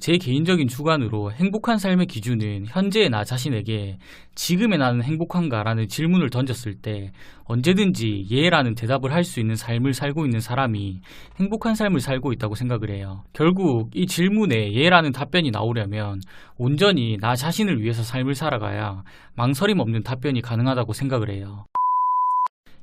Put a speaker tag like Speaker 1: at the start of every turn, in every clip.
Speaker 1: 제 개인적인 주관으로 행복한 삶의 기준은 현재의 나 자신에게 지금의 나는 행복한가라는 질문을 던졌을 때 언제든지 예라는 대답을 할 수 있는 삶을 살고 있는 사람이 행복한 삶을 살고 있다고 생각을 해요. 결국 이 질문에 예라는 답변이 나오려면 온전히 나 자신을 위해서 삶을 살아가야 망설임 없는 답변이 가능하다고 생각을 해요.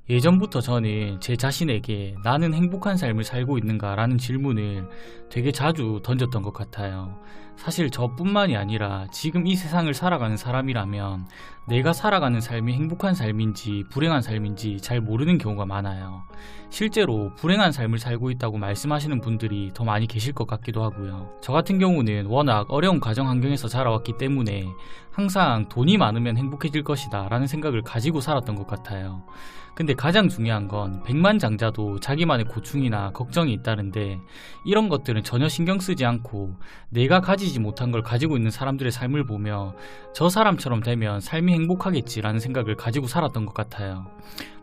Speaker 1: 예전부터 저는 제 자신에게 나는 행복한 삶을 살고 있는가 라는 질문을 되게 자주 던졌던 것 같아요. 사실 저뿐만이 아니라 지금 이 세상을 살아가는 사람이라면 내가 살아가는 삶이 행복한 삶인지 불행한 삶인지 잘 모르는 경우가 많아요. 실제로 불행한 삶을 살고 있다고 말씀하시는 분들이 더 많이 계실 것 같기도 하고요. 저 같은 경우는 워낙 어려운 가정 환경에서 자라왔기 때문에 항상 돈이 많으면 행복해질 것이다 라는 생각을 가지고 살았던 것 같아요. 근데 가장 중요한 건 백만 장자도 자기만의 고충이나 걱정이 있다는데 이런 것들은 전혀 신경 쓰지 않고 내가 가지지 못한 걸 가지고 있는 사람들의 삶을 보며 저 사람처럼 되면 삶이 행복하겠지라는 생각을 가지고 살았던 것 같아요.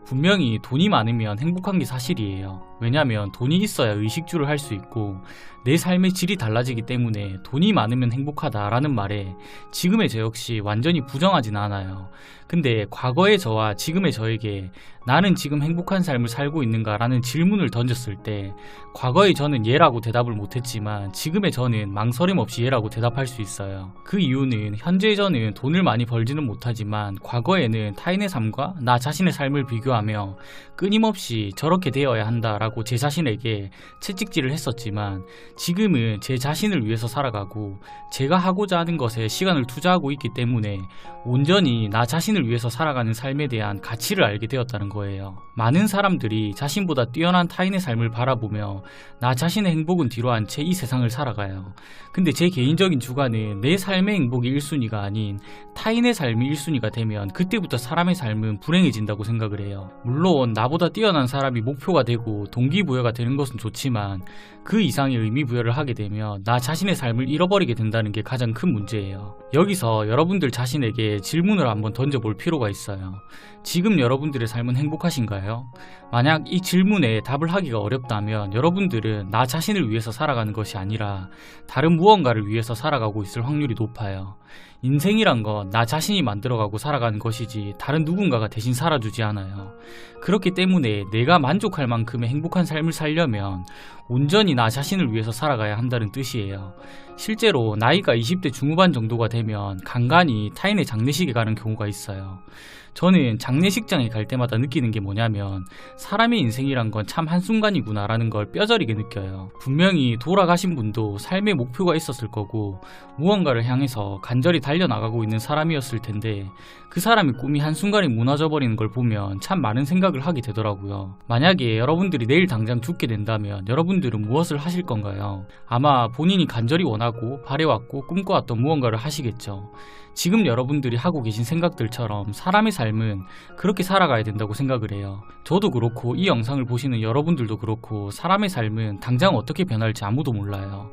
Speaker 1: 분명히 돈이 많으면 행복한 게 사실이에요. 왜냐면 돈이 있어야 의식주를 할 수 있고 내 삶의 질이 달라지기 때문에 돈이 많으면 행복하다라는 말에 지금의 저 역시 완전히 부정하진 않아요. 근데 과거의 저와 지금의 저에게 나는 지금 행복한 삶을 살고 있는가라는 질문을 던졌을 때 과거의 저는 예라고 대답을 못했지만 지금의 저는 망설임 없이 예라고 대답할 수 있어요. 그 이유는 현재의 저는 돈을 많이 벌지는 못하지만 과거에는 타인의 삶과 나 자신의 삶을 비교하 며 끊임없이 저렇게 되어야 한다라고 제 자신에게 채찍질을 했었지만 지금은 제 자신을 위해서 살아가고 제가 하고자 하는 것에 시간을 투자하고 있기 때문에 온전히 나 자신을 위해서 살아가는 삶에 대한 가치를 알게 되었다는 거예요. 많은 사람들이 자신보다 뛰어난 타인의 삶을 바라보며 나 자신의 행복은 뒤로 한 채 이 세상을 살아가요. 근데 제 개인적인 주관은 내 삶의 행복이 1순위가 아닌 타인의 삶이 1순위가 되면 그때부터 사람의 삶은 불행해진다고 생각을 해요. 물론 나보다 뛰어난 사람이 목표가 되고 동기부여가 되는 것은 좋지만 그 이상의 의미부여를 하게 되면 나 자신의 삶을 잃어버리게 된다는 게 가장 큰 문제예요. 여기서 여러분들 자신에게 질문을 한번 던져볼 필요가 있어요. 지금 여러분들의 삶은 행복하신가요? 만약 이 질문에 답을 하기가 어렵다면 여러분들은 나 자신을 위해서 살아가는 것이 아니라 다른 무언가를 위해서 살아가고 있을 확률이 높아요. 인생이란 건 나 자신이 만들어가고 살아가는 것이지 다른 누군가가 대신 살아주지 않아요. 그렇기 때문에 내가 만족할 만큼의 행복한 삶을 살려면 온전히 나 자신을 위해서 살아가야 한다는 뜻이에요. 실제로 나이가 20대 중후반 정도가 되면 간간히 타인의 장례식에 가는 경우가 있어요. 저는 장례식장에 갈 때마다 느끼는 게 뭐냐면 사람의 인생이란 건 참 한순간이구나라는 걸 뼈저리게 느껴요. 분명히 돌아가신 분도 삶의 목표가 있었을 거고 무언가를 향해서 간절히 달려나가고 있는 사람이었을 텐데 그 사람의 꿈이 한순간에 무너져 버리는 걸 보면 참 많은 생각을 하게 되더라고요. 만약에 여러분들이 내일 당장 죽게 된다면 여러분 들은 무엇을 하실 건가요? 아마 본인이 간절히 원하고 바래왔고 꿈꿔왔던 무언가를 하시겠죠. 지금 여러분들이 하고 계신 생각들처럼 사람의 삶은 그렇게 살아가야 된다고 생각을 해요. 저도 그렇고 이 영상을 보시는 여러분들도 그렇고 사람의 삶은 당장 어떻게 변할지 아무도 몰라요.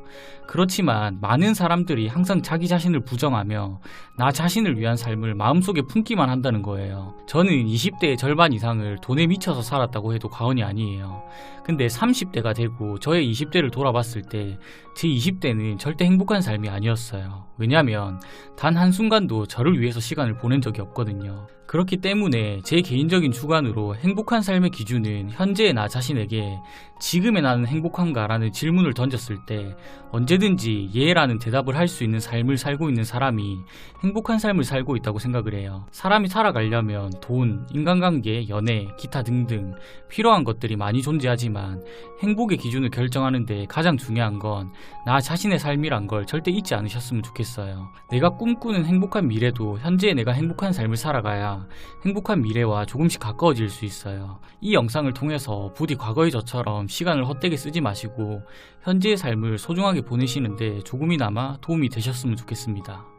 Speaker 1: 그렇지만 많은 사람들이 항상 자기 자신을 부정하며 나 자신을 위한 삶을 마음속에 품기만 한다는 거예요. 저는 20대의 절반 이상을 돈에 미쳐서 살았다고 해도 과언이 아니에요. 근데 30대가 되고 저의 20대를 돌아봤을 때 제 20대는 절대 행복한 삶이 아니었어요. 왜냐면 단 한순간도 저를 위해서 시간을 보낸 적이 없거든요. 그렇기 때문에 제 개인적인 주관으로 행복한 삶의 기준은 현재의 나 자신에게 지금의 나는 행복한가라는 질문을 던졌을 때 언제든지 예라는 대답을 할 수 있는 삶을 살고 있는 사람이 행복한 삶을 살고 있다고 생각을 해요. 사람이 살아가려면 돈, 인간관계, 연애, 기타 등등 필요한 것들이 많이 존재하지만 행복의 기준을 결정하는데 가장 중요한 건 나 자신의 삶이란 걸 절대 잊지 않으셨으면 좋겠어요. 내가 꿈꾸는 행복한 미래도 현재의 내가 행복한 삶을 살아가야 행복한 미래와 조금씩 가까워질 수 있어요. 이 영상을 통해서 부디 과거의 저처럼 시간을 헛되게 쓰지 마시고 현재의 삶을 소중하게 보내시는데 조금이나마 도움이 되셨으면 좋겠습니다.